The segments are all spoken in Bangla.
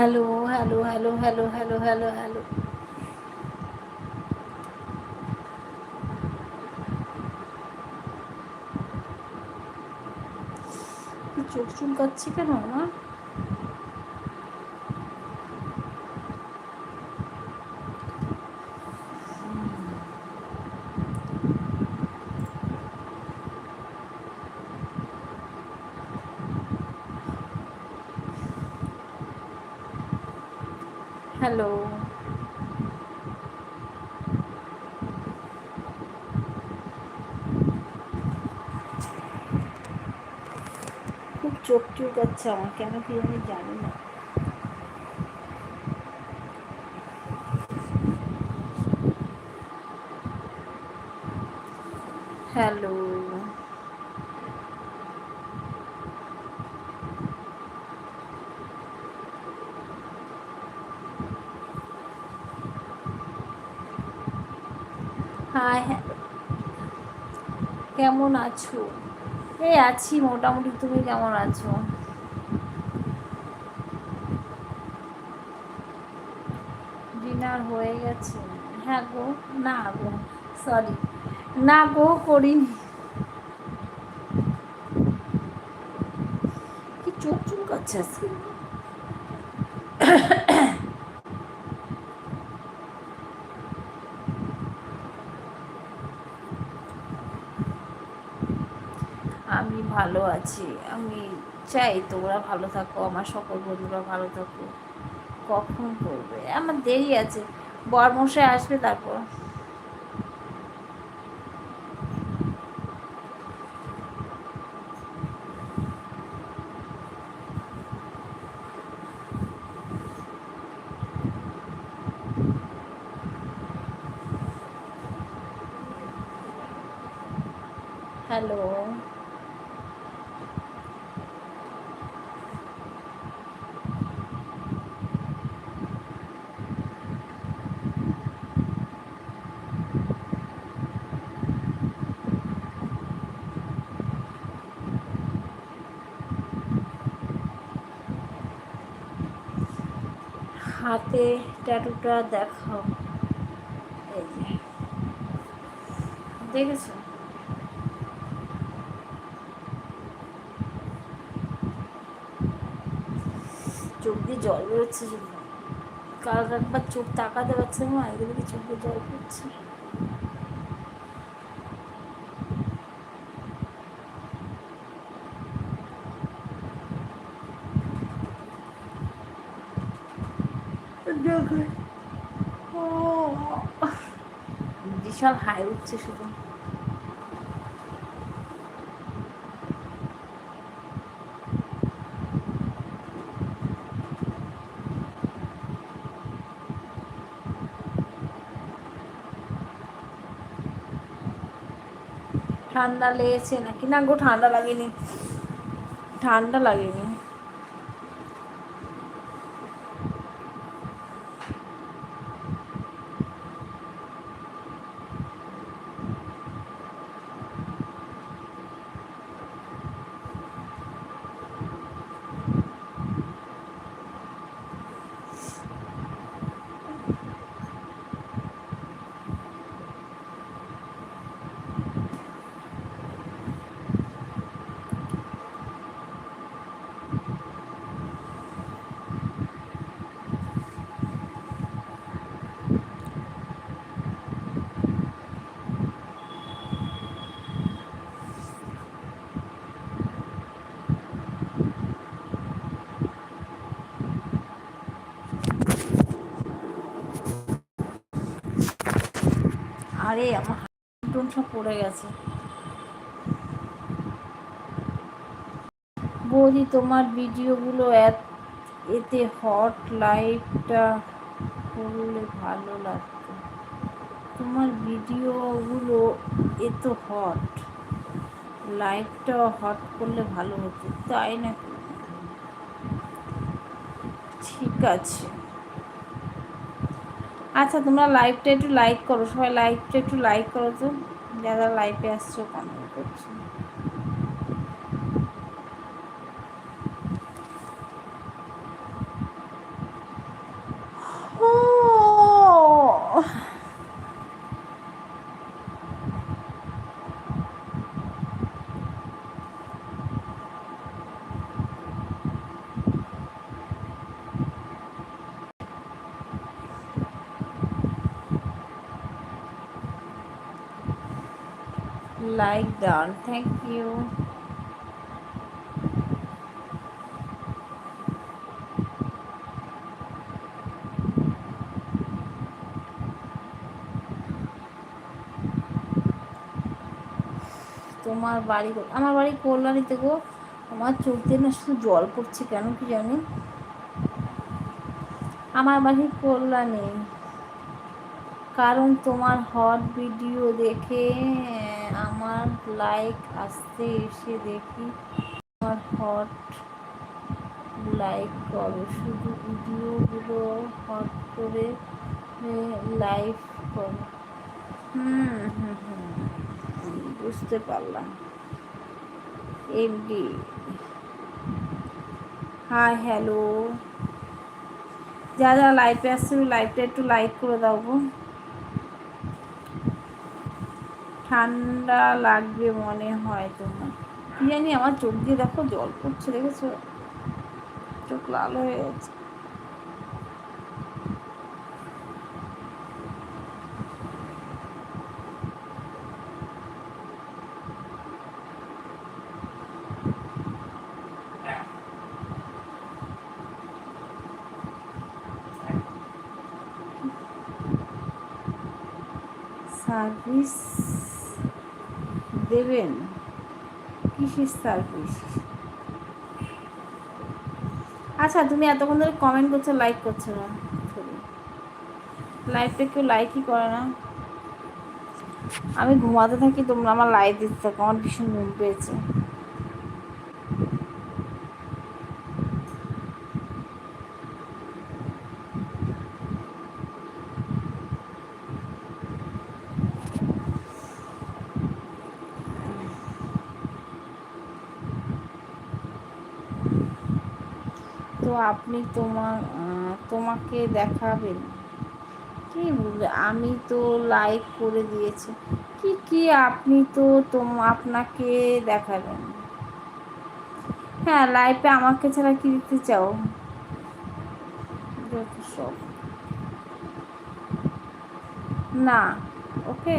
Hello hello hello hello hello hello hello. চোখ চুলকাচ্ছে কেন আমার? হ্যালো খুব চোখ চুলকাচ্ছে আমার কেন কি আমি জানি না হ্যালো কেমন আছো? এই আছি, মোটামুটি তুমি কেমন আছো? ডিনার হয়ে গেছে। হ্যাঁ গো, না গো সরি না গো, করিনি। কি চোখ চুলকাচ্ছে আজকে আমি ভালো আছি। আমি চাই তোমরা ভালো থাকো, আমার সকল বন্ধুরা ভালো থাকো। কখন করবে? আমার দেরি আছে। বরমশাই আসবে তারপর। হ্যালো। হাতে ট্যাটুটা দেখাও। এই যে। দেখেছ? চোখ দিয়ে জল বেরোচ্ছে কাল একবার চোখ তাকাতে পারছে না, এগুলো চোখ দিয়ে জল পড়ছে? বিশাল হাই উঠছে শুধু। ঠান্ডা লেগেছে নাকি? না গো ঠান্ডা লাগেনি। ঠান্ডা লাগেনি। আরে আমার হাত সব পড়ে গেছে। বৌদি, তোমার ভিডিওগুলো এতে হট লাইটটা করলে ভালো লাগতো। তোমার ভিডিওগুলো এত হট লাইটটা হট করলে ভালো হতো। তাই না ঠিক আছে। আচ্ছা তোমরা লাইভটা একটু লাইক করো। সবাই লাইভটা একটু লাইক করো তো। যারা লাইভে আসছো কমেন্ট করছ। লাইক ডান থ্যাংক ইউ তোমার বাড়ি আমার বাড়ি কল্যাণীতে গো। আমার চোখ না শুধু জল পড়ছে কেন কি জানি? আমার বাড়ি কল্যাণী। কারণ তোমার হট ভিডিও দেখে আমার লাইক আসতে এসে দেখি আমার হট লাইক করো। শুধু ভিডিওগুলো হট করে লাইভ করো। হুম হুম হুম বুঝতে পারলাম। এমডি। হাই হ্যালো যা যা লাইভে আসছে লাইভটা একটু লাইক করে দাও গো। ঠান্ডা লাগবে মনে হয় তোমার। কি জানি আমার চোখ দিয়ে দেখো জল পড়ছে, দেখেছ? চোখ লাল হয়ে গেছে। সার্ভিস দেবেন? কিসের সার্ভিস? আচ্ছা তুমি এতক্ষণ ধরে কমেন্ট করছ লাইক করছ না? লাইভটা কেউ লাইকই করে না। আমি ঘুমাতে থাকি, তোমরা আমার লাইভ দিতে থাকো আমার ভীষণ ঘুম পেয়েছে তো আপনি তোমার তোমাকে দেখাবেন। কি আমি তো লাইক করে দিয়েছি। কি কি আপনি তো তোম, আপনাকে দেখাবেন। হ্যাঁ লাইফে আমাকে ছাড়া কি দিতে চাও? সব না ওকে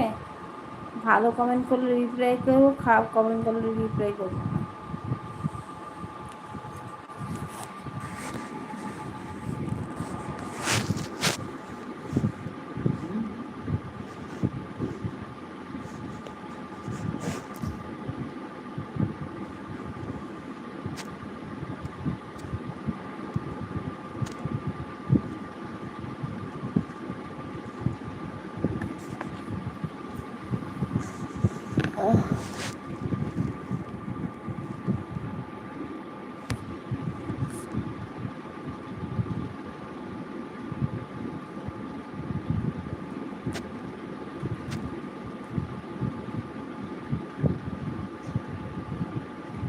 ভালো কমেন্ট করলে রিপ্লাই করব, খারাপ কমেন্ট করলে রিপ্লাই করব